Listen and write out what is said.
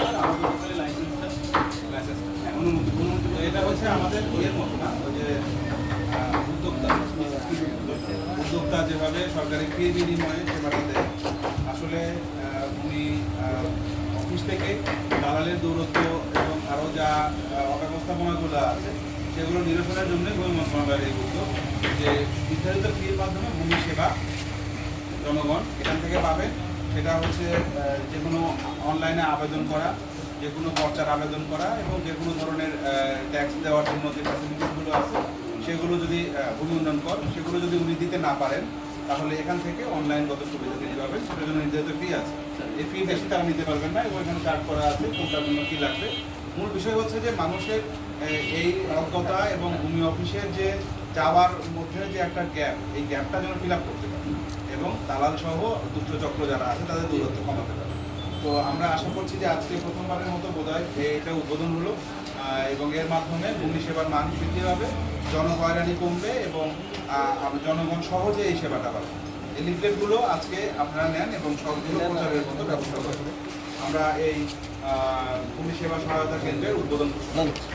তো উদ্যোক্তা যেভাবে সরকারি ফি বিনিময়ে সেবাটা দেয় আসলে উনি অফিস থেকে দালালের দৌরত্ব এবং আরও যা অব্যবস্থাপনাগুলো আছে সেগুলো নিরসনের জন্যই ভূমি মন্ত্রণালয়ের এই উদ্যোগ যে নির্ধারিত ফির মাধ্যমে ভূমি সেবা জনগণ এখান থেকে পাবে। সেটা হচ্ছে যে কোনো অনলাইনে আবেদন করা, যে কোনো পর্চার আবেদন করা এবং যে কোনো ধরনের ট্যাক্স দেওয়ার জন্য যে ফ্যাসিলিটিসগুলো আছে, সেগুলো যদি ভূমি উন্নয়ন কর, সেগুলো যদি উনি দিতে না পারেন, তাহলে এখান থেকে অনলাইনগত সুবিধা তিনি পাবেন সেটার জন্য নির্ধারিত ফি আছে। এই ফি বেশি তারা নিতে পারবেন না এবং এখানে চার্জ করা আছে, কোনটার জন্য কী লাগবে মূল বিষয় হচ্ছে যে মানুষের এই অজ্ঞতা এবং ভূমি অফিসের যে চাওয়ার মধ্যে যে একটা গ্যাপ, এই গ্যাপটা যেন ফিল করতে পারে। এবং দালাল সহ দুষ্ট চক্র যারা আছে, তাদের দূরত্ব কমাতে পারে। তো আমরা আশা করছি যে আজকে প্রথমবারের মতো বোধ হয় এটা উদ্বোধন হলো। এবং এর মাধ্যমে ভূমি সেবার মান বৃদ্ধি হবে জনহয়রানি কমবে এবং জনগণ সহজে এই সেবাটা পাবে। এই লিফলেটগুলো আজকে আপনারা নেন এবং সবগুলো প্রচারের মতো ব্যবস্থা করবেন। আমরা এই ভূমি সেবা সহায়তা কেন্দ্রের উদ্বোধন করছি।